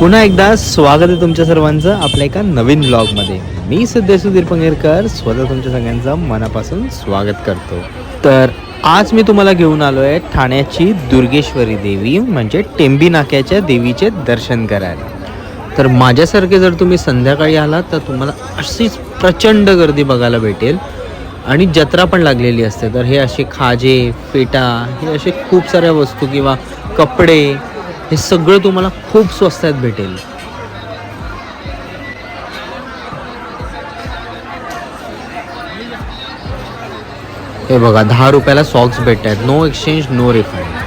पुन्हा एकदा स्वागत आहे तुमच्या सर्वांचं आपल्या एका नवीन ब्लॉगमध्ये मी सध्या सुधीर पंगेरकर स्वतः तुमच्या सगळ्यांचं मनापासून स्वागत करतो. तर आज मी तुम्हाला घेऊन आलो आहे ठाण्याची दुर्गेश्वरी देवी म्हणजे टेंबी नाक्याच्या देवीचे दर्शन करायला. तर माझ्यासारखे जर तुम्ही संध्याकाळी आलात तर तुम्हाला अशीच प्रचंड गर्दी बघायला भेटेल. आणि जत्रा पण लागलेली असते. तर हे असे खाजे फेटा हे असे खूप साऱ्या वस्तू किंवा कपडे हे सगळं तुम्हाला खूप स्वस्तात भेटेल. हे बघा दहा रुपयाला सॉक्स भेटत आहेत नो एक्सचेंज नो रिफंड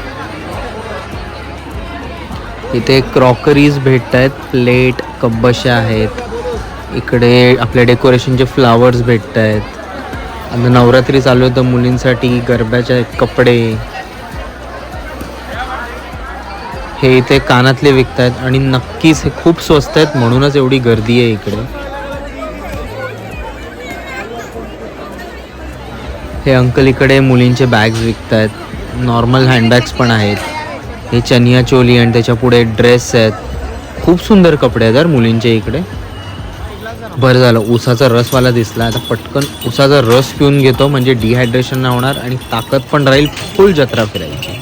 इथे क्रॉकरीज भेटत आहेत प्लेट कब्बशा आहेत. इकडे आपल्या डेकोरेशनचे फ्लावर्स भेटत आहेत आता नवरात्री चालू आहे तर मुलींसाठी गरब्याचे कपडे. हे इथे कानातले विकत आहेत आणि नक्कीच हे खूप स्वस्त आहेत म्हणूनच एवढी गर्दी आहे इकडे. हे अंकल इकडे मुलींचे बॅग्स विकत आहेत नॉर्मल हँडबॅग्स पण आहेत. हे चनिया चोली आणि त्याच्या पुढे ड्रेस आहेत. खूप सुंदर कपडे आहेत यार मुलींचे इकडे. बरं झालं उसाचा रसवाला दिसला. आता पटकन उसाचा रस पिऊन घेतो म्हणजे डिहायड्रेशन नाही होणार आणि ताकद पण राहील फुल जत्रा फिरायची.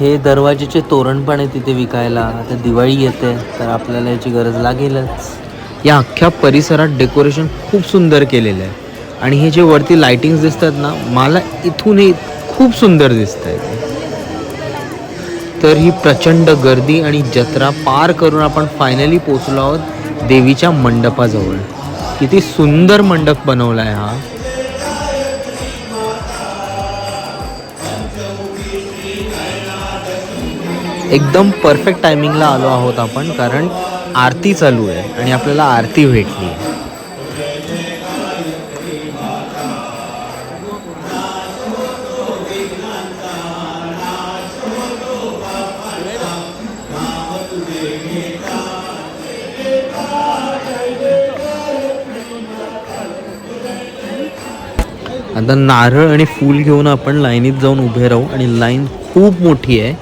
हे दरवाजेचे तोरण पण आहे तिथे विकायला. आता दिवाळी येते तर आपल्याला याची गरज लागेलच. या अख्ख्या परिसरात डेकोरेशन खूप सुंदर केलेलं आहे. आणि हे जे वरती लाइटिंग्स दिसतात ना मला इथूनही खूप सुंदर दिसत आहे तर ही प्रचंड गर्दी आणि जत्रा पार करून आपण फायनली पोचलो आहोत देवीच्या मंडपाजवळ. किती सुंदर मंडप बनवला आहे हा. एकदम परफेक्ट टायमिंगला आलो आहोत आपण कारण आरती चालू आहे आणि आपल्याला आरती भेटली आहे. आता नारळ आणि फूल घेऊन आपण लाईनीत जाऊन उभे राहू आणि लाईन खूप मोठी आहे.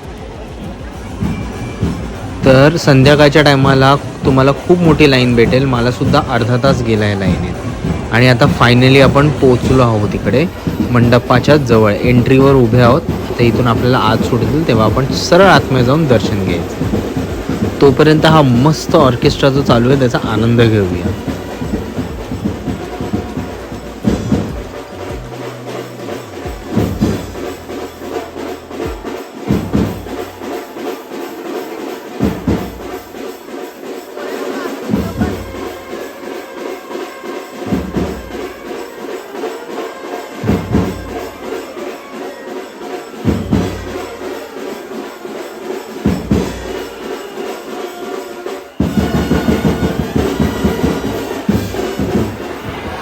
तर संध्याकाळच्या टायमाला तुम्हाला खूप मोठी लाईन भेटेल. मलासुद्धा अर्धा तास गेला आहे लाईनीत. आणि आता फायनली आपण पोचलो आहोत इकडे मंडपाच्या जवळ. एंट्रीवर उभे आहोत. तर इथून आपल्याला आत सोडतील तेव्हा आपण सरळ आतमध्ये जाऊन दर्शन घ्यायचं. तोपर्यंत हा मस्त ऑर्केस्ट्रा जो चालू आहे त्याचा आनंद घेऊया.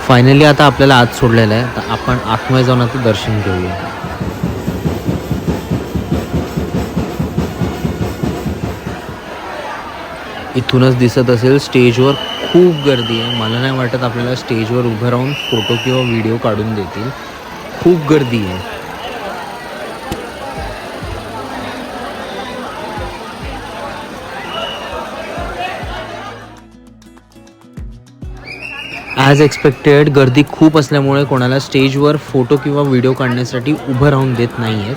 फायनली आता आपल्याला आत सोडलेलं आहे. तर आपण आतमध्ये जाऊन आता दर्शन घेऊया. इथूनच दिसत असेल स्टेजवर खूप गर्दी आहे. मला नाही वाटत आपल्याला स्टेजवर उभं राहून फोटो किंवा व्हिडिओ काढून देतील. खूप गर्दी आहे. ॲज एक्सपेक्टेड गर्दी खूप असल्यामुळे कोणाला स्टेजवर फोटो किंवा व्हिडिओ काढण्यासाठी उभं राहून देत नाही आहेत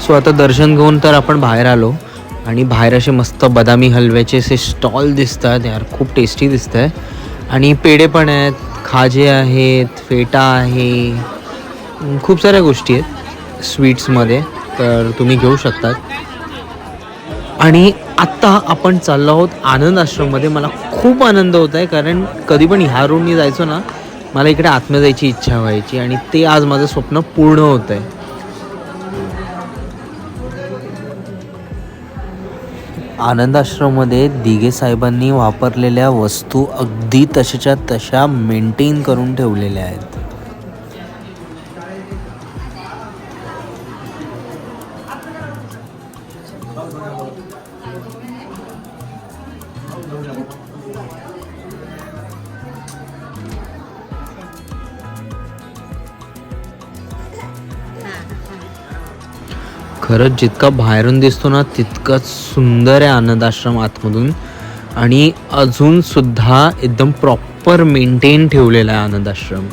सो आता दर्शन घेऊन तर आपण बाहेर आलो आणि बाहेर असे मस्त बदामी हलव्याचे असे स्टॉल दिसतात. यार खूप टेस्टी दिसत आहे आणि पेढे पण आहेत खाजे आहेत फेटा आहे. खूप साऱ्या गोष्टी आहेत स्वीट्समध्ये तर तुम्ही घेऊ शकतात. आणि आत्ता आपण चाललो आहोत आनंद आश्रममध्ये. मला खूप आनंद होत आहे कारण कधी पण ह्या रोडनी जायचो ना मला इकडे आत्म्या जायची इच्छा व्हायची आणि ते आज माझं स्वप्न पूर्ण होत आहे आनंदाश्रममध्ये दिघे साहेबांनी वापरलेल्या वस्तू अगदी तशाच्या तशा मेंटेन करून ठेवलेल्या आहेत. खरंच जितका बाहेरून दिसतो ना तितकंच सुंदर आहे आनंद आश्रम आतमधून. आणि अजूनसुद्धा एकदम प्रॉपर मेंटेन ठेवलेला आहे आनंद आश्रम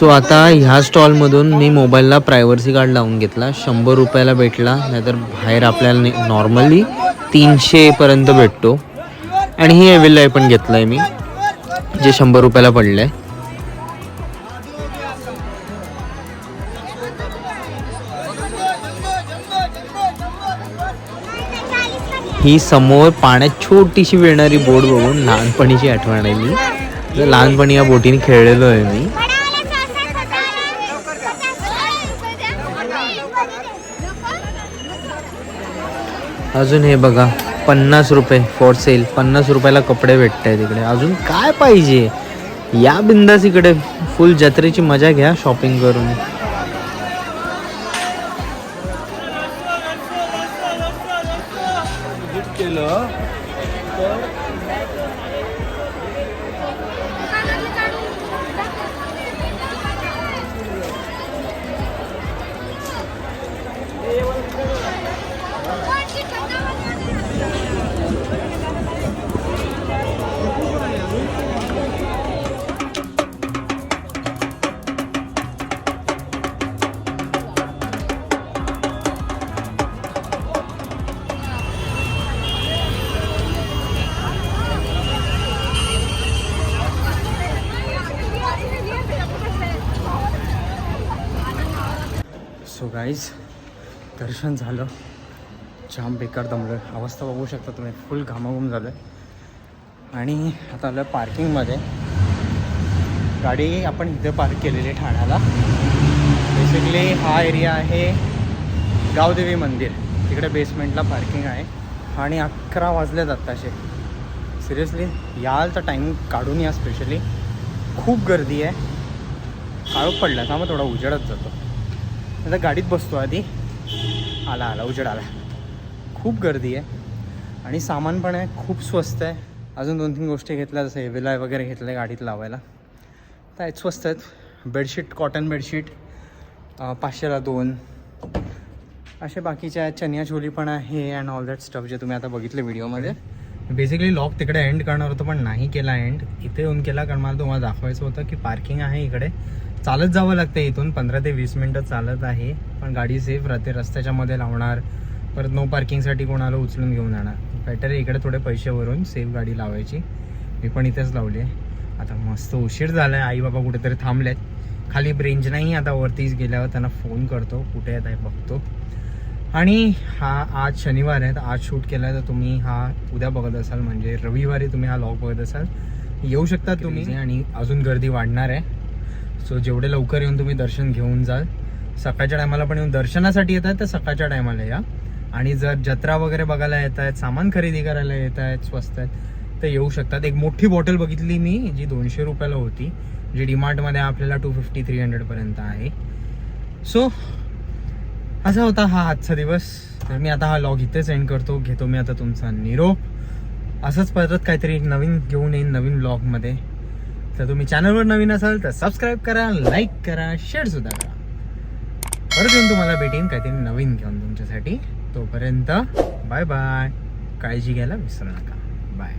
सो आता ह्या स्टॉलमधून मी मोबाईलला प्रायव्हर्सी कार्ड लावून घेतला. शंभर रुपयाला भेटला नाहीतर बाहेर आपल्याला नॉर्मली तीनशेपर्यंत भेटतो. आणि ही एव्हिल पण घेतलं आहे मी जे शंभर रुपयाला पडलं आहे ही समोर पाण्यात छोटीशी मिळणारी बोट बघून लहानपणीची आठवण आली. मी लहानपणी या बोटीने खेळलेलो आहे मी. अजून हे बघा पन्नास रुपये फॉर सेल पन्नास रुपयाला कपडे भेटत आहे तिकडे अजून काय पाहिजे? या बिंदास इकडे फुल जत्रेची मजा घ्या शॉपिंग करून. सो गाईज दर्शन झालं. जाम बेकार दमलं अवस्था बघू शकता तुम्ही. फुल घामाघूम झालं आहे आणि आता आलं पार्किंगमध्ये गाडी आपण इथं पार्क केलेली आहे ठाण्याला. बेसिकली हा एरिया आहे गावदेवी मंदिर. तिकडे बेसमेंटला पार्किंग आहे. आणि अकरा वाजले आत्ताशे सिरियसली याल तर टाईम काढून या स्पेशली खूप गर्दी आहे. काळोख पडला का मग थोडा उजेडच जातो. आता गाडीत बसतो आधी. आला आला उजेड आला. खूप गर्दी आहे. आणि सामान पण आहे खूप स्वस्त आहे. अजून दोन तीन गोष्टी घेतल्या जसं हेवेलाय वगैरे घेतलं गाडीत लावायला. तर आहेत स्वस्त आहेत. बेडशीट कॉटन बेडशीट पाचशेला दोन. असे बाकीच्या आहेत चनिया चोली पण आहे अँड ऑल दॅट स्टफ जे तुम्ही आता बघितले व्हिडिओमध्ये. बेसिकली लॉक तिकडे एंड करणार होतं पण नाही केला एंड इथे येऊन केला कारण मला तुम्हाला दाखवायचं होतं की पार्किंग आहे इकडे. चालत जावं लागतं इथून. पंधरा ते वीस मिनटं चालत आहे. पण गाडी सेफ राहते. रस्त्याच्या मध्ये लावणार. परत नो पार्किंगसाठी कोणाला उचलून घेऊन जाणार. बेटर इकडे थोडे पैसे भरून सेफ गाडी लावायची. मी पण इथेच लावली आहे. आता मस्त उशीर झाला आहे आई बाबा कुठेतरी थांबलेत. खाली रेंज नाही आता. वरतीच गेल्यावर त्यांना फोन करतो. कुठे आहेत? आहे बघतो. आणि हा आज शनिवार आहे. तर आज शूट केला आहे तर तुम्ही हा उद्या बघत असाल. म्हणजे रविवारी तुम्ही हा लॉग बघत असाल. येऊ शकता तुम्ही. आणि अजून गर्दी वाढणार आहे. सो जेवढे लवकर येऊन तुम्ही दर्शन घेऊन जाल सकाळच्या टायमाला पण येऊन दर्शनासाठी येत आहेत तर सकाळच्या टायमाला या. आणि जर जत्रा वगैरे बघायला येत आहेत सामान खरेदी करायला येत आहेत स्वस्त आहेत तर येऊ शकतात. एक मोठी बॉटल बघितली मी जी दोनशे रुपयाला होती जी डीमार्टमध्ये आपल्याला टू फिफ्टी थ्री हंड्रेडपर्यंत आहे. सो असा होता हा आजचा दिवस. तर मी आता हा लॉग इथेच एंड करतो. घेतो मी आता तुमचा निरोप. असंच परत काहीतरी एक नवीन घेऊन येईन नवीन ब्लॉगमध्ये तर तुम्ही चॅनलवर नवीन असाल तर सबस्क्राईब करा लाईक करा शेअर सुद्धा करा. परत येऊन तुम्हाला भेटेन काहीतरी नवीन घेऊन तुमच्यासाठी. तोपर्यंत बाय बाय काळजी घ्यायला विसरू नका. बाय